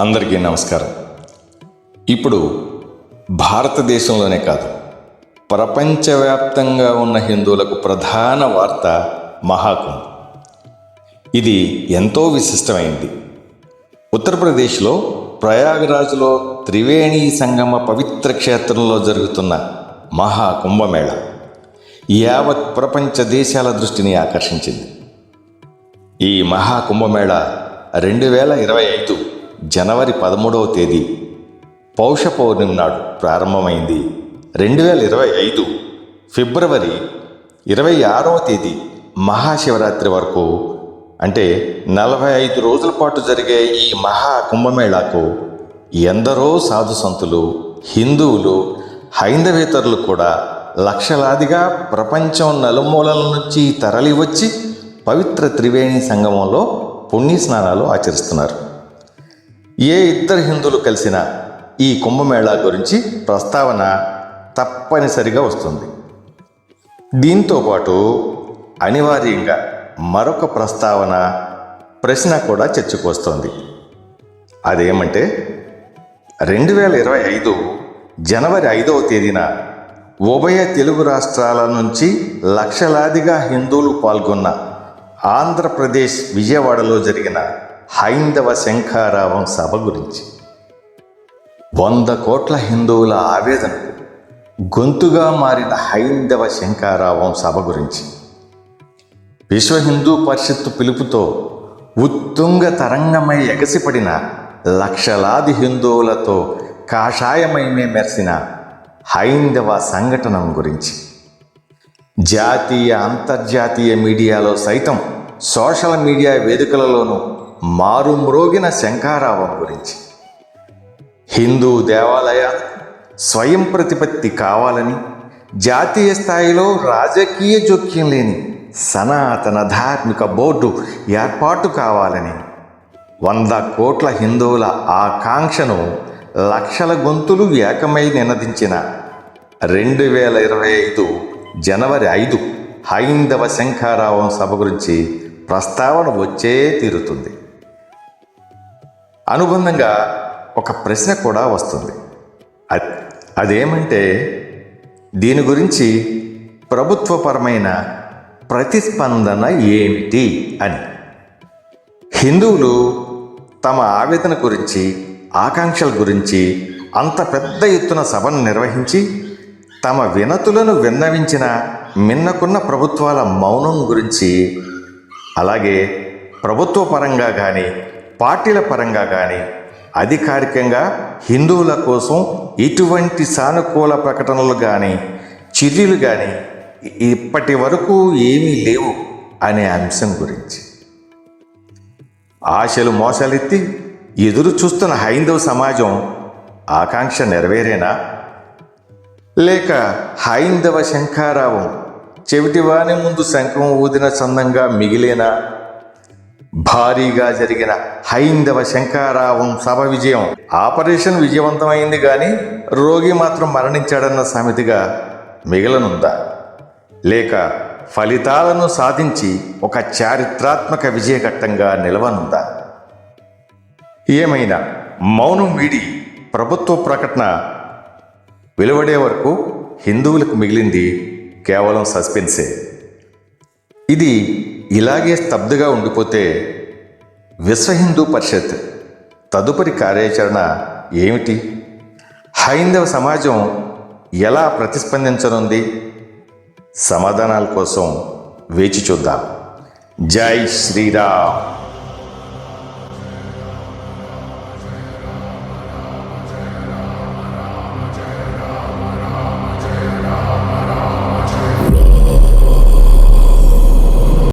అందరికీ నమస్కారం. ఇప్పుడు భారతదేశంలోనే కాదు ప్రపంచవ్యాప్తంగా ఉన్న హిందువులకు ప్రధాన వార్త మహాకుంభ్. ఇది ఎంతో విశిష్టమైంది. ఉత్తరప్రదేశ్లో ప్రయాగరాజ్లో త్రివేణి సంగమ పవిత్ర క్షేత్రంలో జరుగుతున్న మహాకుంభమేళ యావత్ ప్రపంచ దేశాల దృష్టిని ఆకర్షించింది. ఈ మహాకుంభమేళ రెండు వేల ఇరవై ఐదు జనవరి పదమూడవ తేదీ. పౌష పౌర్ణమి నాడు ప్రారంభమైంది. రెండు వేల ఇరవై ఐదు ఫిబ్రవరి ఇరవై ఆరవ తేదీ మహాశివరాత్రి వరకు అంటే నలభై ఐదు రోజుల పాటు జరిగే ఈ మహా కుంభమేళాకు ఎందరో సాధు సంతులు హిందువులు హైందవేతరులు కూడా లక్షలాదిగా ప్రపంచం నలుమూలల నుంచి తరలివచ్చి పవిత్ర త్రివేణి సంగమంలో పుణ్య స్నానాలు ఆచరిస్తున్నారు. ఏ ఇద్దరు హిందువులు కలిసినా ఈ కుంభమేళా గురించి ప్రస్తావన తప్పనిసరిగా వస్తుంది. దీంతో పాటు అనివార్యంగా మరొక ప్రస్తావన ప్రశ్న కూడా చర్చకొస్తోంది అదేమంటే రెండు వేల ఇరవై ఐదు జనవరి ఐదవ తేదీన ఉభయ తెలుగు రాష్ట్రాల నుంచి లక్షలాదిగా హిందువులు పాల్గొన్న ఆంధ్రప్రదేశ్ విజయవాడలో జరిగిన హైందవ శంఖారావం సభ గురించి. వంద కోట్ల హిందువుల ఆవేదనకు గొంతుగా మారిన హైందవ శంఖారావం సభ గురించి. విశ్వ హిందూ పరిషత్తు పిలుపుతో ఉత్తుంగ తరంగమై ఎగసిపడిన లక్షలాది హిందువులతో కాషాయమయమే మెరిసిన హైందవ సంఘటన గురించి. జాతీయ అంతర్జాతీయ మీడియాలో సైతం సోషల్ మీడియా వేదికలలోనూ మారుమ్రోగిన శంఖారావం గురించి. హిందూ దేవాలయాలు స్వయం ప్రతిపత్తి కావాలని జాతీయ స్థాయిలో రాజకీయ జోక్యం లేని సనాతన ధార్మిక బోర్డు ఏర్పాటు కావాలని వంద కోట్ల హిందువుల ఆకాంక్షను లక్షల గొంతులు ఏకమై నినదించిన రెండు వేల ఇరవై ఐదు జనవరి ఐదు హైందవ శంఖారావం సభ గురించి ప్రస్తావన వచ్చే తీరుతుంది. అనుబంధంగా ఒక ప్రశ్న కూడా వస్తుంది. అదేమంటే దీని గురించి ప్రభుత్వపరమైన ప్రతిస్పందన ఏమిటి అని. హిందువులు తమ ఆవేదన గురించి ఆకాంక్షల గురించి అంత పెద్ద ఎత్తున సభను నిర్వహించి తమ వినతులను విన్నవించిన మిన్నకున్న ప్రభుత్వాల మౌనం గురించి అలాగే ప్రభుత్వ పరంగా కానీ పార్టీల పరంగా కానీ అధికారికంగా హిందువుల కోసం ఎటువంటి సానుకూల ప్రకటనలు కానీ చర్యలు కానీ ఇప్పటి వరకు ఏమీ లేవు అనే అంశం గురించి. ఆశలు మోసలెత్తి ఎదురు చూస్తున్న హైందవ సమాజం ఆకాంక్ష నెరవేరేనా? లేక హైందవ శంఖారావం చెవిటివాని ముందు శంఖం ఊదిన చందంగా మిగిలేనా? భారీగా జరిగిన హైందవ శంకారావం సభ విజయం. ఆపరేషన్ విజయవంతమైంది కానీ రోగి మాత్రం మరణించాడన్న సామెతగా మిగలనుందా? లేక ఫలితాలను సాధించి ఒక చారిత్రాత్మక విజయఘట్టంగా నిలవనుందా? ఏమైనా మౌనం వీడి ప్రభుత్వ ప్రకటన వెలువడే వరకు హిందువులకు మిగిలింది కేవలం సస్పెన్సే. ఇది ఇలాగే స్తబ్దుగా ఉండిపోతే విశ్వ హిందూ పరిషత్ తదుపరి కార్యాచరణ ఏమిటి? హైందవ సమాజం ఎలా ప్రతిస్పందించనుంది? సమాధానాల కోసం వేచి చూద్దాం. జై శ్రీరామ్.